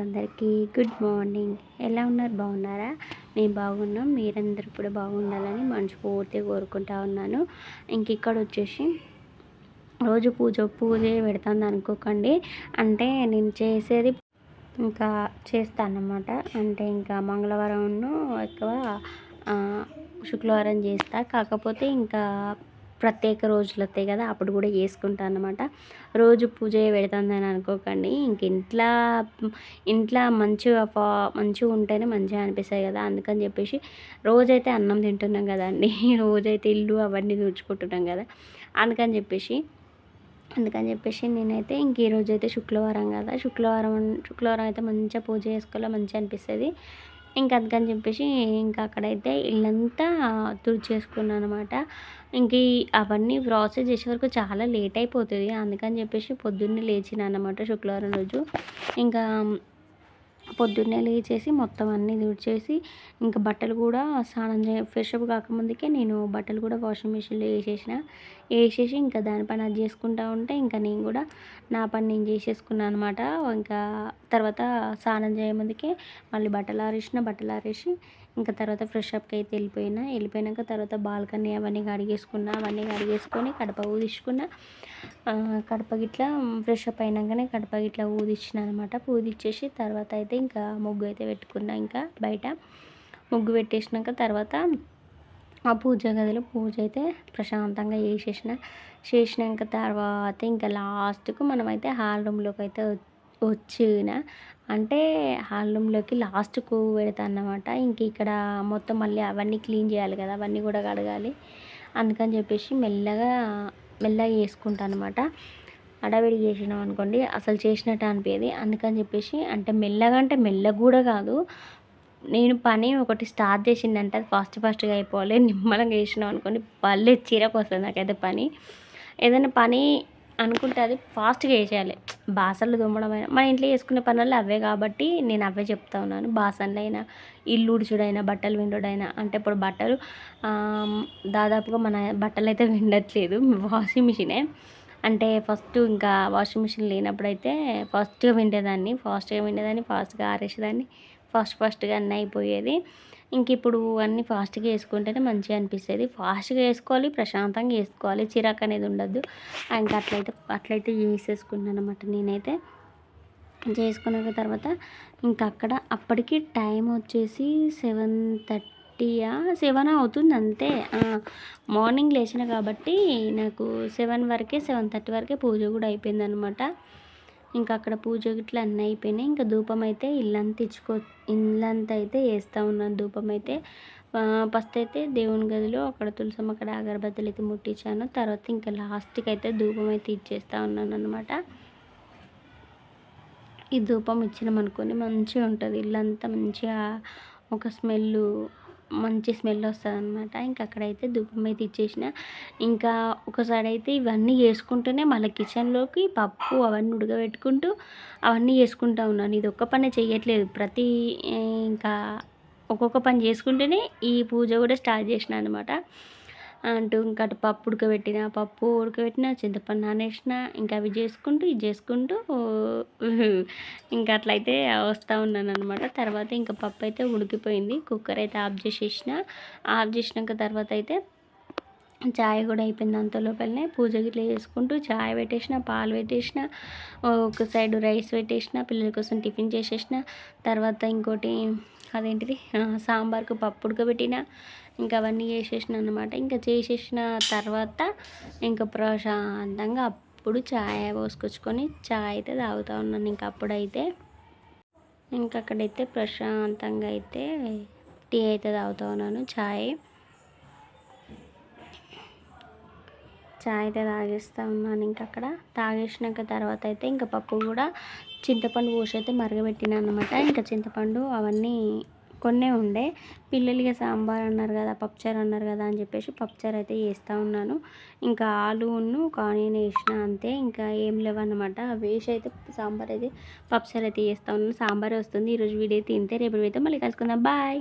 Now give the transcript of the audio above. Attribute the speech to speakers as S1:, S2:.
S1: అందరికీ good morning. ఎలా ఉన్నారు? బాగున్నారా? మేము బాగున్నాం. మీరందరూ కూడా బాగుండాలని మనస్ఫూర్తిగా కోరుకుంటా ఉన్నాను. ఇంక ఇక్కడ వచ్చేసి రోజు పూజ పూజ పెడతాను అనుకోకండి. అంటే నేను చేసేది ఇంకా చేస్తానమాట అంటే ఇంకా మంగళవారం ఎక్కువ శుక్రవారం చేస్తా. కాకపోతే ఇంకా ప్రత్యేక రోజులు వస్తాయి కదా అప్పుడు కూడా చేసుకుంటాను అనమాట రోజు పూజ పెడుతుందని అనుకోకండి. ఇంక ఇంట్లో ఇంట్లో మంచిగా మంచిగా ఉంటేనే మంచిగా అనిపిస్తుంది కదా అందుకని చెప్పేసి రోజైతే అన్నం తింటున్నాం కదండి. రోజైతే ఇల్లు అవన్నీ తుడుచుకుంటున్నాం కదా అందుకని చెప్పేసి అందుకని చెప్పేసి నేనైతే ఇంక ఈరోజు అయితే శుక్రవారం కదా శుక్రవారం శుక్రవారం అయితే మంచిగా పూజ చేసుకోవాలి మంచిగా అనిపిస్తుంది. ఇంకా అందుకని చెప్పేసి ఇంకా అక్కడైతే ఇల్లంతా తుడిచేసుకున్నాను అనమాట ఇంక అవన్నీ ప్రాసెస్ చేసే వరకు చాలా లేట్ అయిపోతుంది. అందుకని చెప్పేసి పొద్దున్నే లేచిన అనమాట శుక్రవారం రోజు. ఇంకా పొద్దున్నే లేచేసి మొత్తం అన్నీ తుడిచేసి ఇంకా బట్టలు కూడా స్నానం చే ఫ్రెష్ అప్ కాకముందుకే నేను బట్టలు కూడా వాషింగ్ మిషన్లో వేసేసిన. వేసేసి ఇంకా దాని పని అది చేసుకుంటా ఉంటే ఇంకా నేను కూడా నా పని నేను చేసేసుకున్నాను అనమాట ఇంకా తర్వాత స్నానం చేయముందుకే మళ్ళీ బట్టలు ఆరేసిన బట్టలు ఆరేసి ఇంకా తర్వాత ఫ్రెష్ అప్కి అయితే వెళ్ళిపోయినా. వెళ్ళిపోయినాక తర్వాత బాల్కనీ అవన్నీ కడిగేసుకున్నా అవన్నీ కడిగేసుకొని కడప ఊదించుకున్న కడప గిట్ల ఫ్రెష్ అప్ అయినాకనే కడప గిట్ల ఊదిచ్చిన అనమాట ఊదిచ్చేసి తర్వాత అయితే ఇంకా ముగ్గు అయితే పెట్టుకున్నా ఇంకా బయట. ముగ్గు పెట్టేసినాక తర్వాత ఆ పూజ గదిలో పూజ అయితే ప్రశాంతంగా చేసేసిన. చేసినాక తర్వాత ఇంకా లాస్ట్కు మనమైతే హాల్ రూమ్లోకి అయితే వచ్చిన అంటే హాల్ రూమ్లోకి లాస్ట్కు పెడతా అన్నమాట ఇంక ఇక్కడ మొత్తం మళ్ళీ అవన్నీ క్లీన్ చేయాలి కదా అవన్నీ కూడా కడగాలి. అందుకని చెప్పేసి మెల్లగా మెల్లగా చేసుకుంటాను అనమాట అడవిడి చేసినాం అనుకోండి అసలు చేసినట్టు అనిపించేది అందుకని చెప్పేసి అంటే మెల్లగా అంటే మెల్లగా కూడా కాదు. నేను పని ఒకటి స్టార్ట్ చేసిందంటే అది ఫాస్ట్ ఫాస్ట్గా అయిపోవాలి. నిమ్మలంగా చేసినాం అనుకోండి భలే చీరకు వస్తుంది నాకైతే పని. ఏదైనా పని అనుకుంటే అది ఫాస్ట్గా వేసేయాలి బాసనలు దుమ్మడం అయినా మన ఇంట్లో చేసుకునే పనులు అవే కాబట్టి నేను అవే చెప్తా ఉన్నాను. బాసన్లు అయినా ఇల్లు ఉడిచుడైనా బట్టలు విండుడైనా అంటే ఇప్పుడు బట్టలు దాదాపుగా మన బట్టలు అయితే విండట్లేదు వాషింగ్ మిషనే. అంటే ఫస్ట్ ఇంకా వాషింగ్ మిషన్ లేనప్పుడైతే ఫస్ట్గా విండేదాన్ని ఫాస్ట్గా విండేదాన్ని ఫాస్ట్గా ఆరేసేదాన్ని ఫాస్ట్ ఫాస్ట్గా అన్నీ అయిపోయేది. ఇంక ఇప్పుడు అన్నీ ఫాస్ట్గా వేసుకుంటేనే మంచిగా అనిపిస్తుంది. ఫాస్ట్గా వేసుకోవాలి ప్రశాంతంగా వేసుకోవాలి. చిరాకు అనేది ఉండద్దు. ఇంకా అట్లయితే అట్లయితే చేసేసుకున్నాను అనమాట నేనైతే. చేసుకున్న తర్వాత ఇంకా అక్కడ అప్పటికి టైం వచ్చేసి సెవెన్ థర్టీయా సెవెన్ అవుతుంది అంతే. మార్నింగ్ లేచిన కాబట్టి నాకు సెవెన్ వరకే సెవెన్ థర్టీ వరకే పూజ కూడా అయిపోయింది అనమాట ఇంకా అక్కడ పూజ గిట్లా అన్నీ అయిపోయినాయి. ఇంకా ధూపం అయితే ఇల్లంతా ఇచ్చుకో ఇల్లంతా అయితే వేస్తూ ఉన్నాను ధూపం అయితే. ఫస్ట్ అయితే దేవుని గదిలో అక్కడ తులసమ్మ అక్కడ అగరబత్తులు అయితే ముట్టించాను. తర్వాత ఇంకా లాస్ట్కి అయితే ధూపం అయితే ఇచ్చేస్తూ ఉన్నాను అనమాట ఈ ధూపం ఇచ్చినామనుకొని మంచిగా ఉంటుంది. ఇల్లంతా మంచిగా ఒక స్మెల్ మంచి స్మెల్ వస్తుంది అనమాట ఇంకా అక్కడైతే దుబ్బం అయితే ఇచ్చేసిన. ఇంకా ఒకసారి అయితే ఇవన్నీ చేసుకుంటూనే మళ్ళీ కిచెన్లోకి పప్పు అవన్నీ ఉడకబెట్టుకుంటూ అవన్నీ చేసుకుంటా ఉన్నాను. ఇది ఒక్క పని చేయట్లేదు ప్రతి ఇంకా ఒక్కొక్క పని చేసుకుంటేనే ఈ పూజ కూడా స్టార్ట్ చేసిన అనమాట అంటూ ఇంకా అటు పప్పు ఉడకబెట్టిన పప్పు ఉడకబెట్టిన చింతపండు నానేసిన ఇంకా అవి చేసుకుంటూ ఇది చేసుకుంటూ ఇంకా అట్లయితే వస్తూ ఉన్నాను అనమాట తర్వాత ఇంకా పప్పు అయితే ఉడికిపోయింది. కుక్కర్ అయితే ఆఫ్ చేసేసిన. ఆఫ్ చేసినాక తర్వాత అయితే చాయ్ కూడా అయిపోయింది అంత లోపలనే. పూజ గిట్ల చేసుకుంటూ చాయ్ పెట్టేసిన పాలు పెట్టేసిన ఒక సైడ్ రైస్ పెట్టేసిన పిల్లల కోసం టిఫిన్ చేసేసిన. తర్వాత ఇంకోటి అదేంటిది? సాంబార్కు పప్పు ఉడకబెట్టిన. ఇంకా అవన్నీ చేసేసిన అనమాట ఇంకా చేసేసిన తర్వాత ఇంకా ప్రశాంతంగా అప్పుడు చాయ్ పోసుకొచ్చుకొని చాయ్ అయితే తాగుతూ ఉన్నాను. ఇంకా అప్పుడైతే ఇంకా అక్కడైతే ప్రశాంతంగా అయితే టీ అయితే తాగుతూ ఉన్నాను. చాయ్ చాయ్ అయితే తాగేస్తూ ఉన్నాను ఇంకా అక్కడ. తాగేసినాక తర్వాత అయితే ఇంకా పప్పు కూడా చింతపండు పోసి అయితే మరగబెట్టిన అనమాట ఇంకా చింతపండు అవన్నీ కొన్నే ఉండే. పిల్లలకి సాంబార్ అన్నారు కదా పప్పుచారు అన్నారు కదా అని చెప్పేసి పప్పుచారు అయితే వేస్తూ ఉన్నాను. ఇంకా ఆలును కానియన్ వేసిన అంతే. ఇంకా ఏం లేవన్నమాట. వేసి అయితే సాంబార్ అయితే పప్పుచారు అయితే వేస్తూ ఉన్నాను. సాంబార్ వస్తుంది. ఈరోజు వీడియో తింటే రేపు అయితే మళ్ళీ కలుసుకుందాం. బాయ్.